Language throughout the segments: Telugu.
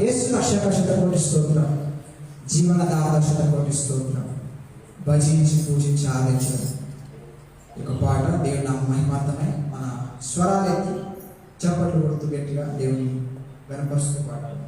యేసు రక్షక శతకోటి స్తోత్రం. జీవనదాత శతకోటి స్తోత్రం. భజించి పూజించి ఆరాధించడం. ఒక యొక్క పాట దేవుని నా మహిమార్థమై మన స్వరాలు ఎత్తి చప్పట్లు కొడుతూ గట్టిగా దేవుని వెనపరుస్తూ పాడాలి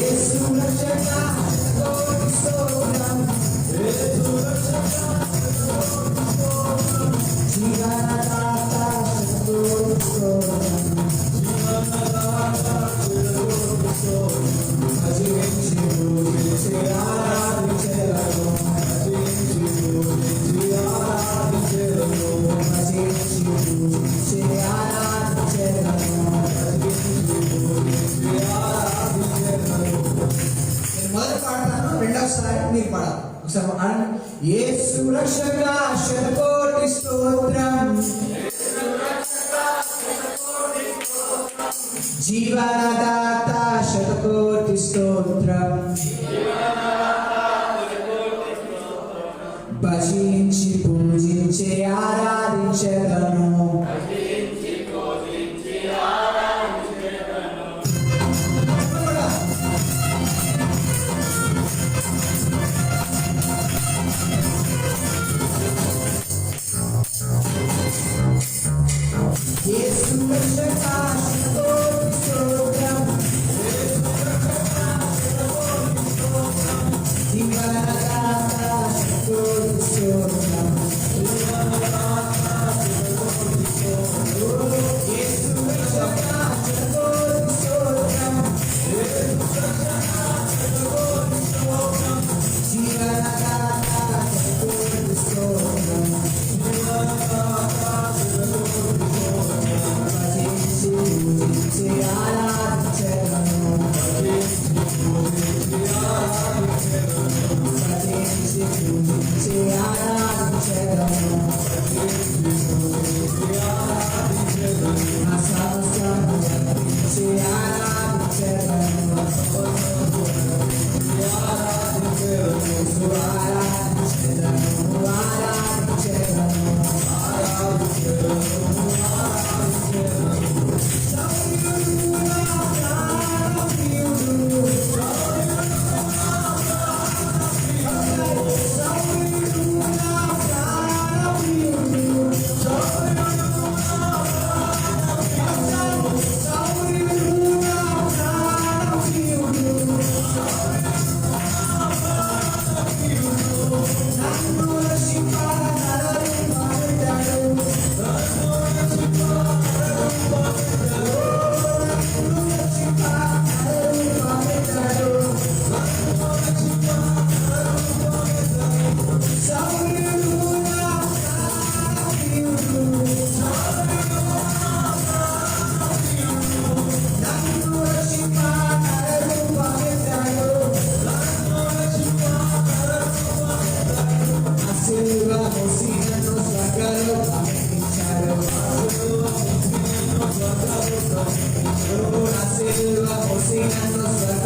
యేసు రక్షక జీవనదాత శతకోటి స్తోత్రం. భజించి పూజించే ఆరాధించదను sing as a song.